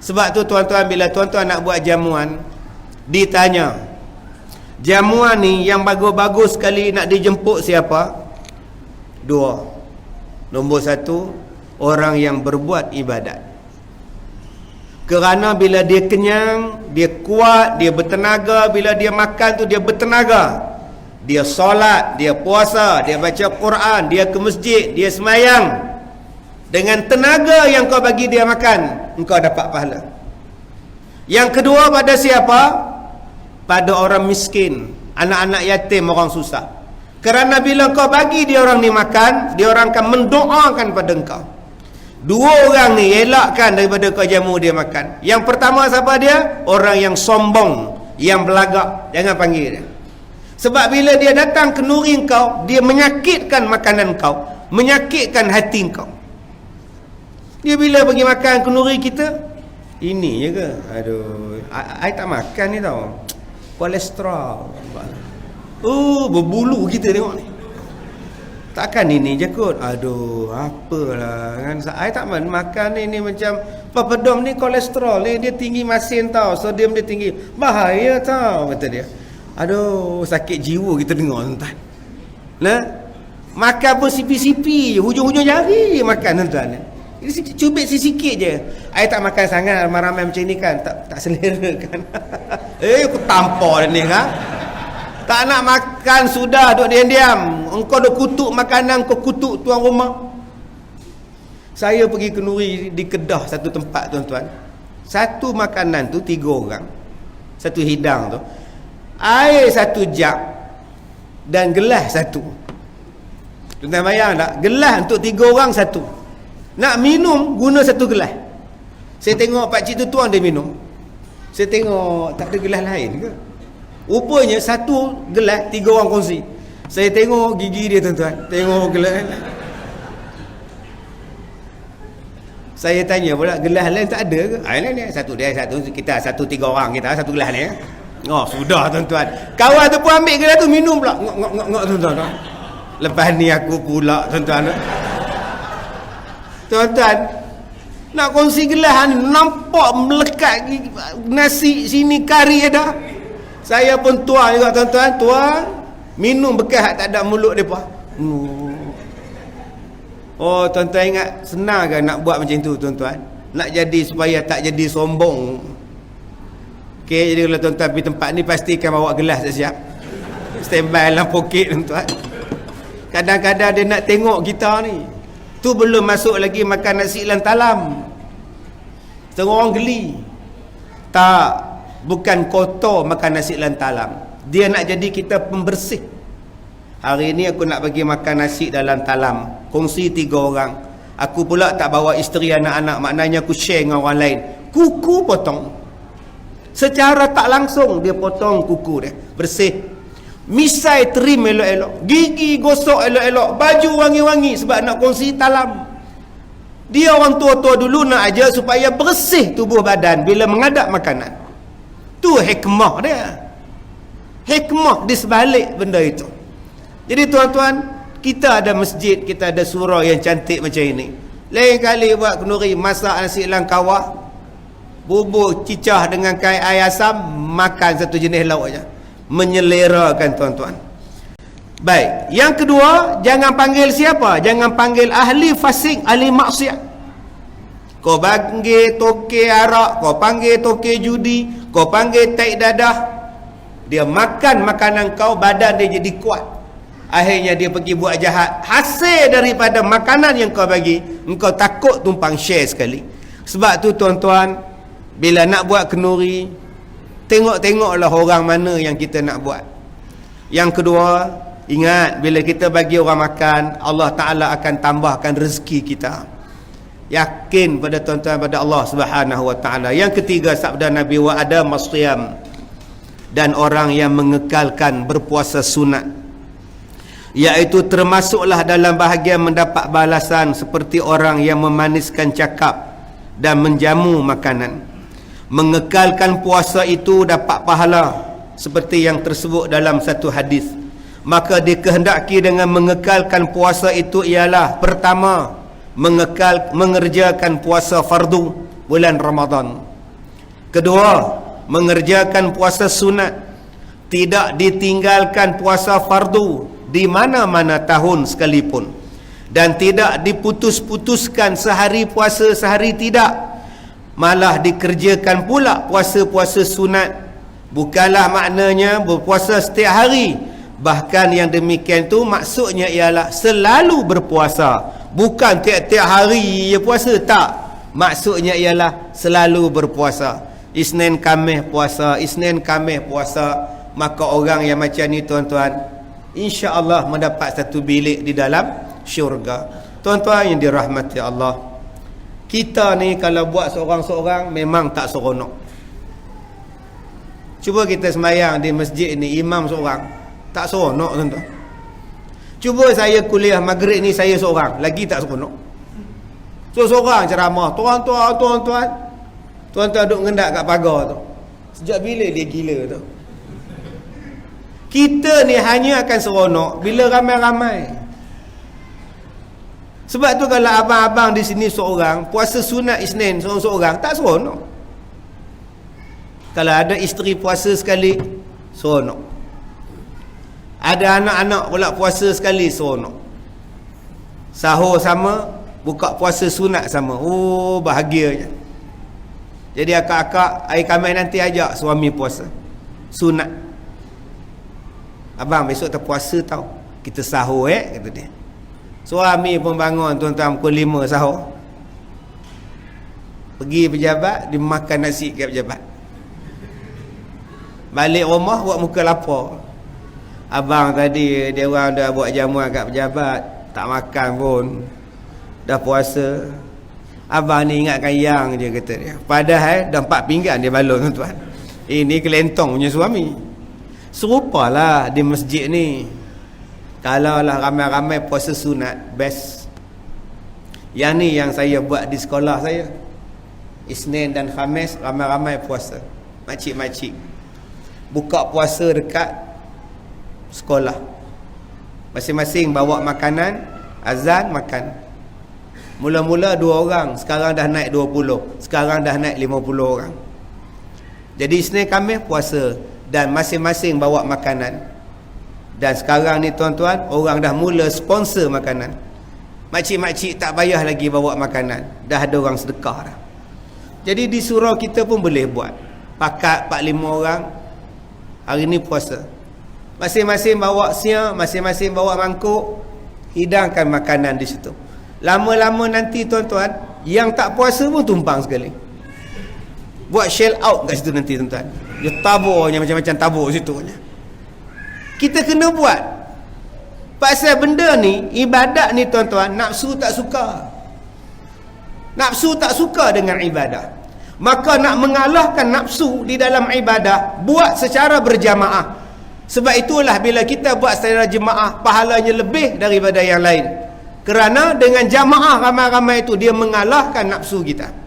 sebab tu tuan-tuan bila tuan-tuan nak buat jamuan ditanya jamuan ni yang bagus-bagus sekali nak dijemput siapa? Dua. Nombor satu orang yang berbuat ibadat. Kerana bila dia kenyang dia kuat dia bertenaga bila dia makan tu dia bertenaga. Dia solat dia puasa dia baca Quran dia ke masjid dia semayang dengan tenaga yang kau bagi dia makan engkau dapat pahala. Yang kedua pada siapa? Pada orang miskin. Anak-anak yatim orang susah. Kerana bila kau bagi dia orang ni makan dia orang akan mendoakan pada engkau. Dua orang ni elakkan daripada kau jamu dia makan. Yang pertama siapa dia? Orang yang sombong yang belagak. Jangan panggil dia. Sebab bila dia datang ke nuri kau dia menyakitkan makanan kau menyakitkan hati kau dia bila pergi makan kenuri kita? Ini je ke? Aduh I, tak makan ni tau. Kolesterol. Oh berbulu kita tengok ni. Takkan ini je kot? Aduh apalah. Kan I tak makan ni ni macam Papadom ni? Kolesterol ni Dia tinggi masin tau. Sodium dia tinggi. Bahaya tau Kata dia. Aduh sakit jiwa kita dengar tuan Nah Makan pun sipi-sipi. Hujung-hujung jari makan tuan-tuan Cubit sikit je. Saya tak makan sangat Ramai-ramai macam ni kan. Tak tak selera kan. Eh aku tampar ni kan Tak nak makan Sudah duduk diam-diam. Engkau dah kutuk makanan Kau kutuk tuan rumah. Saya pergi ke Nuri Di Kedah satu tempat tuan-tuan. Satu makanan tu Tiga orang. Satu hidang tu. Air satu jap Dan gelas satu. Tuan-tuan bayang tak? Gelas untuk tiga orang satu nak minum guna satu gelas. Saya tengok pak cik tu tuang dia minum. Saya tengok tak ada gelas lain ke? Rupanya satu gelas tiga orang kongsi. Saya tengok gigi dia tuan-tuan. Tengok gelas. Saya tanya pula gelas lain tak ada ke? Ah ni satu dia satu kita satu tiga orang kita satu gelas ni. Oh sudah tuan-tuan. Kawan tu pun ambil gelas tu minum pula. Ngok ngok ngok tuan-tuan. Lepas ni aku pula tuan-tuan. Tuan-tuan Nak kongsi gelas Nampak melekat Nasi sini kari ada Saya pun tuan juga tuan-tuan Tuan Minum bekas tak ada mulut mereka Oh tuan-tuan ingat Senang kan nak buat macam tu tuan-tuan? Nak jadi supaya tak jadi sombong. Okay jadi kalau tuan-tuan pergi tempat ni Pastikan bawa gelas siap. Standby dalam poket tuan-tuan. Kadang-kadang dia nak tengok kita ni Tu belum masuk lagi makan nasi lan talam. Setengah orang geli. Tak. Bukan kotor makan nasi lan talam. Dia nak jadi kita pembersih. Hari ni aku nak bagi makan nasi dalam talam. Kongsi tiga orang. Aku pula tak bawa isteri anak-anak. Maknanya aku share dengan orang lain. Kuku potong. Secara tak langsung dia potong kuku dia. Bersih. Misai trim elok-elok. Gigi gosok elok-elok. Baju wangi-wangi sebab nak kongsi talam. Dia orang tua-tua dulu nak aja supaya bersih tubuh badan bila mengadap makanan. Tu hikmah dia. Hikmah di sebalik benda itu. Jadi tuan-tuan, kita ada masjid, kita ada surau yang cantik macam ini. Lain kali buat kenuri masak nasi langkawah. Bubur cicah dengan kai ayam asam, makan satu jenis lauk menyelerakan tuan-tuan. Baik yang kedua jangan panggil siapa? Jangan panggil ahli fasik ahli maksiat. Kau panggil toke arak kau panggil toke judi kau panggil taik dadah. Dia makan makanan kau badan dia jadi kuat. Akhirnya dia pergi buat jahat. Hasil daripada makanan yang kau bagi engkau takut tumpang share sekali. Sebab tu tuan-tuan bila nak buat kenuri Tengok-tengoklah orang mana yang kita nak buat. Yang kedua, ingat bila kita bagi orang makan, Allah Taala akan tambahkan rezeki kita. Yakin pada tuan-tuan pada Allah Subhanahu Wa Taala. Yang ketiga sabda Nabi wa ada masyam dan orang yang mengekalkan berpuasa sunat iaitu termasuklah dalam bahagian mendapat balasan seperti orang yang memaniskan cakap dan menjamu makanan mengekalkan puasa itu dapat pahala seperti yang tersebut dalam satu hadis. Maka dikehendaki dengan mengekalkan puasa itu ialah pertama mengekal mengerjakan puasa fardu bulan Ramadan. Kedua mengerjakan puasa sunat. Tidak ditinggalkan puasa fardu di mana-mana tahun sekalipun. Dan tidak diputus-putuskan sehari puasa sehari tidak malah dikerjakan pula puasa-puasa sunat. Bukanlah maknanya berpuasa setiap hari. Bahkan yang demikian tu maksudnya ialah selalu berpuasa. Bukan tiap-tiap hari ya puasa tak. Maksudnya ialah selalu berpuasa. Isnin Khamis puasa Isnin Khamis puasa. Maka orang yang macam ni tuan-tuan insya-Allah mendapat satu bilik di dalam syurga. Tuan-tuan yang dirahmati Allah kita ni kalau buat seorang-seorang memang tak seronok cuba kita semayang di masjid ni imam seorang tak seronok tuan-tuan cuba saya kuliah maghrib ni saya seorang lagi tak seronok so seorang ceramah tuan-tuan tuan-tuan Tuan-tuan duduk ngendak kat pagar tu. Sejak bila dia gila tu? Kita ni hanya akan seronok bila ramai-ramai. Sebab tu kalau abang-abang di sini seorang, puasa sunat Isnin seorang-seorang, tak seronok. Kalau ada isteri puasa sekali, seronok. Ada anak-anak pula puasa sekali, seronok. Sahur sama, buka puasa sunat sama. Oh, bahagianya. Jadi akak-akak air kamai nanti ajak suami puasa. Sunat. Abang besok terpuasa tau. Kita sahur eh kata dia. Suami pun bangun tuan-tuan pukul 5 sahur. Pergi pejabat dia makan nasi kat pejabat. Balik rumah buat muka lapar. Abang tadi dia orang dah buat jamuan kat pejabat, tak makan pun. Dah puasa. Abang ni ingatkan yang je kata dia. Padahal dah empat pinggan dia balon tuan-tuan. Ini kelentong punya suami. Serupalah di masjid ni. Kalau lah ramai-ramai puasa sunat, best. Yang ni yang saya buat di sekolah saya. Isnin dan Khamis ramai-ramai puasa. Makcik-makcik. Buka puasa dekat sekolah. Masing-masing bawa makanan, azan makan. Mula-mula dua orang, sekarang dah naik dua puluh. Sekarang dah naik lima puluh orang. Jadi Isnin kami puasa dan masing-masing bawa makanan. Dan sekarang ni tuan-tuan, orang dah mula sponsor makanan. Makcik-makcik tak payah lagi bawa makanan. Dah ada orang sedekah dah. Jadi di surau kita pun boleh buat. Pakat 4 5 orang hari ni puasa. Masing-masing bawa siang, masing-masing bawa mangkuk, hidangkan makanan di situ. Lama-lama nanti tuan-tuan Yang tak puasa pun tumpang sekali Buat shell out kat situ nanti tuan-tuan Dia taburnya macam-macam tabur situ Kita kena buat. Pasal benda ni Ibadat ni tuan-tuan Nafsu tak suka. Nafsu tak suka dengan ibadah Maka nak mengalahkan nafsu Di dalam ibadah Buat secara berjamaah. Sebab itulah bila kita buat secara jemaah Pahalanya lebih daripada yang lain. Kerana dengan jamaah ramai-ramai itu dia mengalahkan nafsu kita